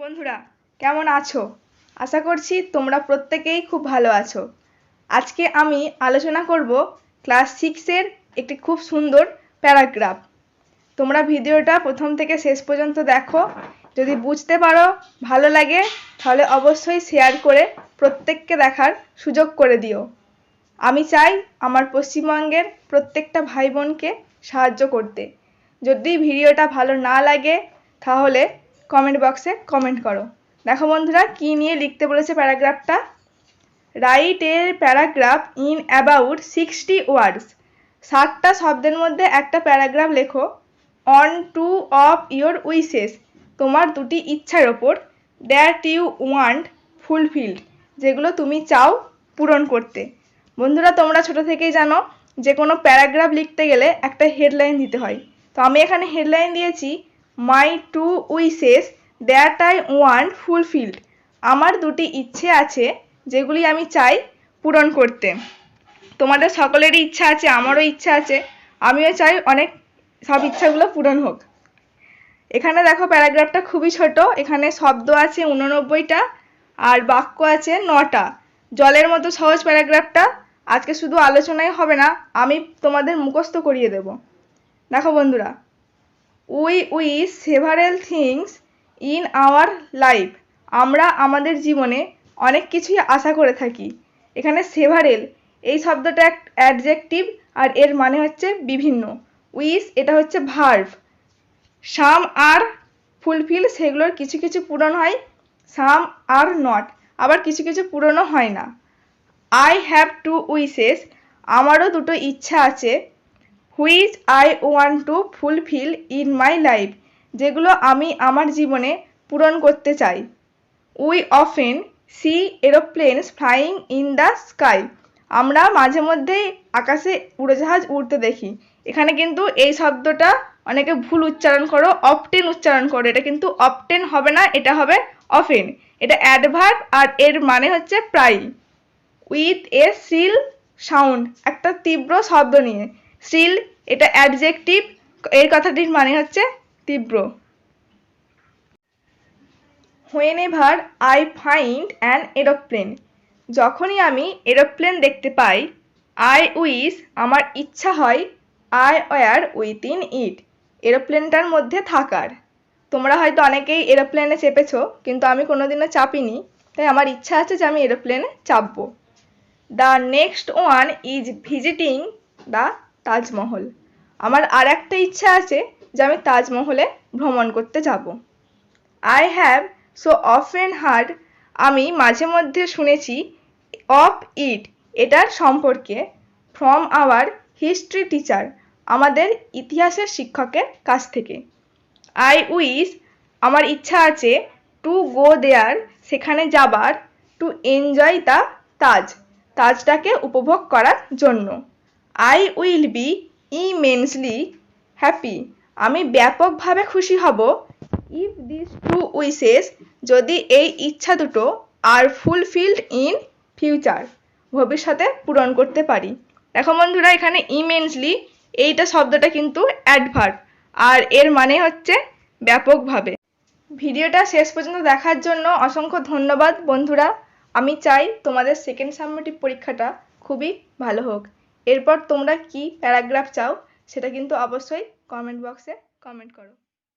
বন্ধুরা, কেমন আছো? আশা করছি তোমরা প্রত্যেকেই খুব ভালো আছো। আজকে আমি আলোচনা করব ক্লাস সিক্সের একটি খুব সুন্দর প্যারাগ্রাফ। তোমরা ভিডিওটা প্রথম থেকে শেষ পর্যন্ত দেখো। যদি বুঝতে পারো, ভালো লাগে, তাহলে অবশ্যই শেয়ার করে প্রত্যেককে দেখার সুযোগ করে দিও। আমি চাই আমার পশ্চিমবঙ্গের প্রত্যেকটা ভাই বোনকে সাহায্য করতে। যদি ভিডিওটা ভালো না লাগে, তাহলে কমেন্ট বক্সে কমেন্ট করো। দেখো বন্ধুরা, কী নিয়ে লিখতে বলেছে প্যারাগ্রাফটা write a paragraph in about sixty words ষাটটা শব্দের মধ্যে একটা প্যারাগ্রাফ লেখো। On two of your wishes তোমার দুটি ইচ্ছার ওপর। দ্যাট ইউ ওয়ান্ট ফুলফিলড যেগুলো তুমি চাও পূরণ করতে। বন্ধুরা, তোমরা ছোট থেকেই জানো, যে কোনো প্যারাগ্রাফ লিখতে গেলে একটা হেডলাইন দিতে হয়। তো আমি এখানে হেডলাইন দিয়েছি my two wishes that I want fulfilled আমার দুটি ইচ্ছে আছে যেগুলি আমি চাই পূরণ করতে। তোমাদের সকলেরই ইচ্ছা আছে, আমারও ইচ্ছা আছে। আমিও চাই অনেক, সব ইচ্ছাগুলো পূরণ হোক। এখানে দেখো প্যারাগ্রাফটা খুবই ছোট, এখানে শব্দ আছে উননব্বইটা আর বাক্য আছে নটা। জলের মতো সহজ প্যারাগ্রাফটা, আজকে শুধু আলোচনাই হবে না, আমি তোমাদের মুখস্থ করিয়ে দেব। দেখো বন্ধুরা we we several things in our life. আমরা আমাদের জীবনে অনেক কিছুই আশা করে থাকি। এখানে সেভারেল, এই শব্দটা এক অ্যাডজেক্টিভ আর এর মানে হচ্ছে বিভিন্ন। উইস, এটা হচ্ছে ভার্ভ। সাম আর ফুলফিল, সেগুলোর কিছু কিছু পূরণ হয়, সাম আর নট, আবার কিছু কিছু পূরণও হয় না। আই হ্যাভ টু উইসেস, আমারও দুটো ইচ্ছা আছে which I want to fulfil in my life, যেগুলো আমি আমার জীবনে পূরণ করতে চাই। We often see aeroplanes flying in the sky. আমরা মাঝে মধ্যেই আকাশে উড়োজাহাজ উড়তে দেখি। এখানে কিন্তু এই শব্দটা অনেকে ভুল উচ্চারণ করো, অপটেন উচ্চারণ করো। এটা কিন্তু অপটেন হবে না, এটা হবে অফেন। এটা অ্যাডভার্ব আর এর মানে হচ্ছে প্রায় উইথ এ সিল সাউন্ড, একটা তীব্র শব্দ নিয়ে। সিল এটা অ্যাডজেক্টিভ এর কথাটির মানে হচ্ছে তীব্র। Whenever I find an aeroplane যখনই আমি এরোপ্লেন দেখতে পাই আই উইস আমার ইচ্ছা হয় I were with in it এরোপ্লেনটার মধ্যে থাকার। তোমরা হয়তো অনেকেই এরোপ্লেনে চেপেছো, কিন্তু আমি কোনোদিনও চাপিনি, তাই আমার ইচ্ছা আছে যে আমি এরোপ্লেনে চাপবো। The next one is visiting the Taj Mahal. আমার আর একটা ইচ্ছা আছে যে আমি তাজমহলে ভ্রমণ করতে যাব। I have so of often heard আমি মাঝে মধ্যে শুনেছি অফ ইট এটার সম্পর্কে ফ্রম আওয়ার হিস্ট্রি টিচার আমাদের ইতিহাসের শিক্ষকের কাছ থেকে। আই উইস আমার ইচ্ছা আছে টু গো দেয়ার সেখানে যাবার টু এনজয় দ্য তাজ, তাজটাকে উপভোগ করার জন্য। I will be immensely happy আমি ব্যাপকভাবে খুশি হব। ইফ দিস টু উইসেস যদি এই ইচ্ছা দুটো আর ফুলফিল্ড ইন ফিউচার ভবিষ্যতে পূরণ করতে পারি। দেখো বন্ধুরা, এখানে ইমেন্সলি এইটা শব্দটা কিন্তু অ্যাডভার্ব আর এর মানে হচ্ছে ব্যাপকভাবে। ভিডিওটা শেষ পর্যন্ত দেখার জন্য অসংখ্য ধন্যবাদ বন্ধুরা। আমি চাই তোমাদের সেকেন্ড সাবমিটিভ পরীক্ষাটা খুবই ভালো হোক। এরপর তোমরা কি প্যারাগ্রাফ চাও সেটা কিন্তু অবশ্যই কমেন্ট বক্সে কমেন্ট করো।